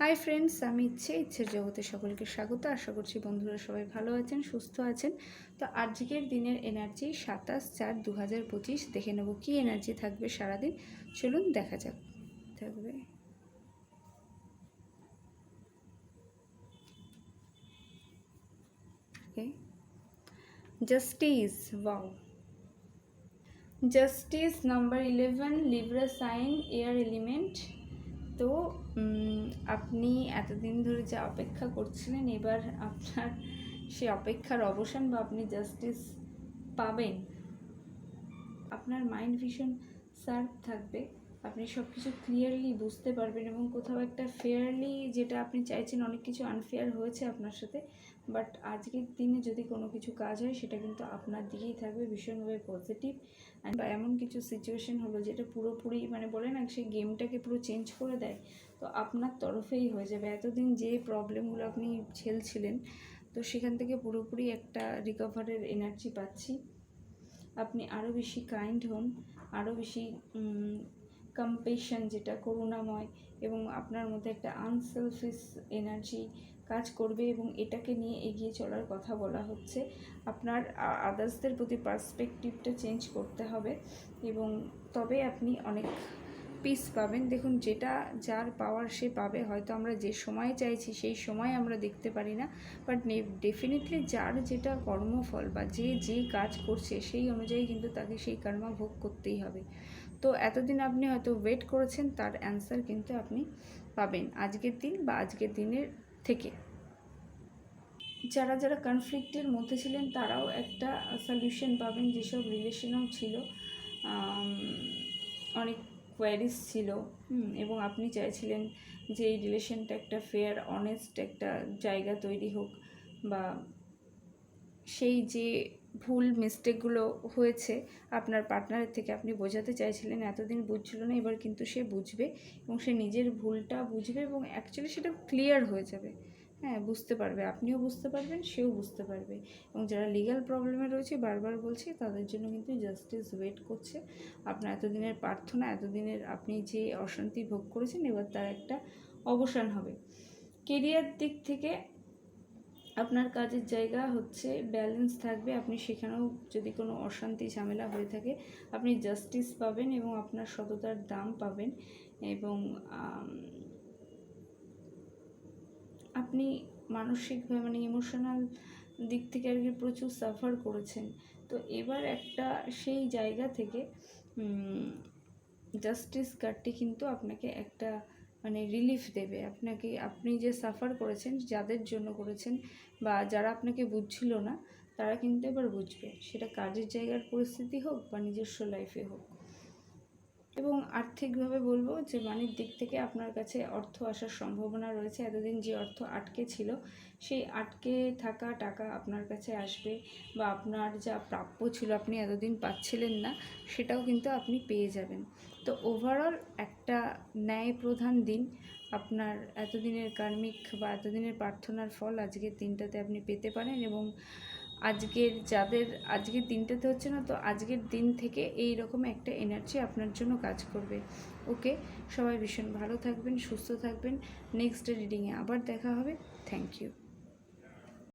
Hi friends আমি ইচ্ছে, ইচ্ছের জগতে সকলকে স্বাগত। আশা করছি বন্ধুরা সবাই ভালো আছেন, সুস্থ আছেন। তো আজকের দিনের এনার্জি সাতাশ চার দু হাজার পঁচিশ, দেখে নেব কী এনার্জি থাকবে সারাদিন। চলুন দেখা যাক। থাকবে। Justice wow justice number eleven Libra sign air element আপনি এতদিন ধরে যা অপেক্ষা করছিলেন, এবার আপনার সে অপেক্ষার অবসান বা আপনি জাস্টিস পাবেন, আপনার মাইন্ড ভীষণ সার্ভ থাকবে। আপনি সব কিছু ক্লিয়ারলি বুঝতে পারবেন এবং কোথাও একটা ফেয়ারলি যেটা আপনি চাইছেন অনেক কিছু আনফেয়ার হয়েছে আপনার সাথে বাট আজকের দিনে যদি কোনো কিছু কাজ হয়, সেটা কিন্তু আপনার দিকেই থাকবে, ভীষণভাবে পজিটিভ অ্যান্ড বা এমন কিছু সিচুয়েশন হলো যেটা পুরোপুরি মানে বলে না সেই গেমটাকে পুরো চেঞ্জ করে দেয়, তো আপনার তরফেই হয়ে যাবে। এতদিন যে প্রবলেমগুলো আপনি ঝেলছিলেন তো সেখান থেকে পুরোপুরি একটা রিকভারের এনার্জি পাচ্ছি। আপনি আরও বেশি কাইন্ড হন আরও বেশি কম্পেশন যেটা করুণাময় এবং আপনার মধ্যে একটা আনসেলফিস এনার্জি কাজ করবে এবং এটাকে নিয়ে এগিয়ে চলার কথা বলা হচ্ছে। আপনার আদার্সদের প্রতি পার্সপেকটিভটা চেঞ্জ করতে হবে এবং তবে আপনি অনেক পিস পাবেন। দেখুন, যেটা যার পাওয়ার সে পাবে, হয়তো আমরা যে সময় চাইছি সেই সময় আমরা দেখতে পারি না। বাট ডেফিনেটলি যার যেটা কর্মফল বা যে যে কাজ করছে, সেই অনুযায়ী কিন্তু তাকে সেই কর্মা ভোগ করতেই হবে। তো এতদিন আপনি হয়তো ওয়েট করেছেন, তার অ্যান্সার কিন্তু আপনি পাবেন আজকের দিন বা আজকের দিনের থেকে। যারা যারা কনফ্লিক্টের মধ্যে ছিলেন, তারাও একটা সলিউশন পাবেন, যেসব রিলেশনেও ছিল অনেক কোয়ারিজ ছিল। হুম, এবং আপনি চাইছিলেন যে এই রিলেশনটা একটা ফেয়ার অনেস্ট একটা জায়গা তৈরি হোক বা সেই যে ভুল মিস্টেকগুলো হয়েছে আপনার পার্টনারের থেকে আপনি বোঝাতে চাইছিলেন এতদিন বুঝছিল না এবার কিন্তু সে বুঝবে এবং সে নিজের ভুলটা বুঝবে এবং অ্যাকচুয়ালি সেটা ক্লিয়ার হয়ে যাবে। হ্যাঁ বুঝতে পারবে। আপনিও বুঝতে পারবেন, সেও বুঝতে পারবে। এবং যারা লিগ্যাল প্রবলেমে রয়েছে, বারবার বলছি, তাদের জন্য কিন্তু জাস্টিস ওয়েট করছে। আপনার এতদিনের প্রার্থনা, এতদিনের আপনি যে অশান্তি ভোগ করেছেন, এবার তার একটা অবসান হবে। কেরিয়ার দিক থেকে আপনার কাজের জায়গা হচ্ছে ব্যালেন্স থাকবে। আপনি সেখানেও যদি কোনো অশান্তি, ঝামেলা হয়ে থাকে, আপনি জাস্টিস পাবেন এবং আপনার সততার দাম পাবেন। এবং আপনি মানসিকভাবে মানে ইমোশনাল দিক থেকে আর কি প্রচুর সাফার করেছেন। তো এবার একটা সেই জায়গা থেকে জাস্টিস কার্ডটি কিন্তু আপনাকে একটা মানে রিলিফ দেবে। আপনাকে, আপনি যে সাফার করেছেন, যাদের জন্য করেছেন বা যারা আপনাকে বুঝছিল না, তারা কিন্তু এবার বুঝবে। সেটা কাজের জায়গার পরিস্থিতি হোক বা নিজস্ব লাইফে হোক। এবং আর্থিকভাবে বলব যে মানির দিক থেকে আপনার কাছে অর্থ আসার সম্ভাবনা রয়েছে। এতদিন যে অর্থ আটকে ছিল, সেই আটকে থাকা টাকা আপনার কাছে আসবে বা আপনার যা প্রাপ্য ছিল আপনি এতদিন পাচ্ছিলেন না, সেটাও কিন্তু আপনি পেয়ে যাবেন। তো ওভারঅল একটা ন্যায় প্রধান দিন। আপনার এতদিনের কার্মিক বা এতদিনের প্রার্থনার ফল আজকের দিনটাতে আপনি পেতে পারেন এবং আজকের যাদের, আজকের দিনটাতে হচ্ছে না, তো আজকের দিন থেকে এই রকম একটা এনার্জি আপনার জন্য কাজ করবে। ওকে সবাই ভীষণ ভালো থাকবেন, সুস্থ থাকবেন। নেক্সট রিডিংয়ে আবার দেখা হবে। Thank you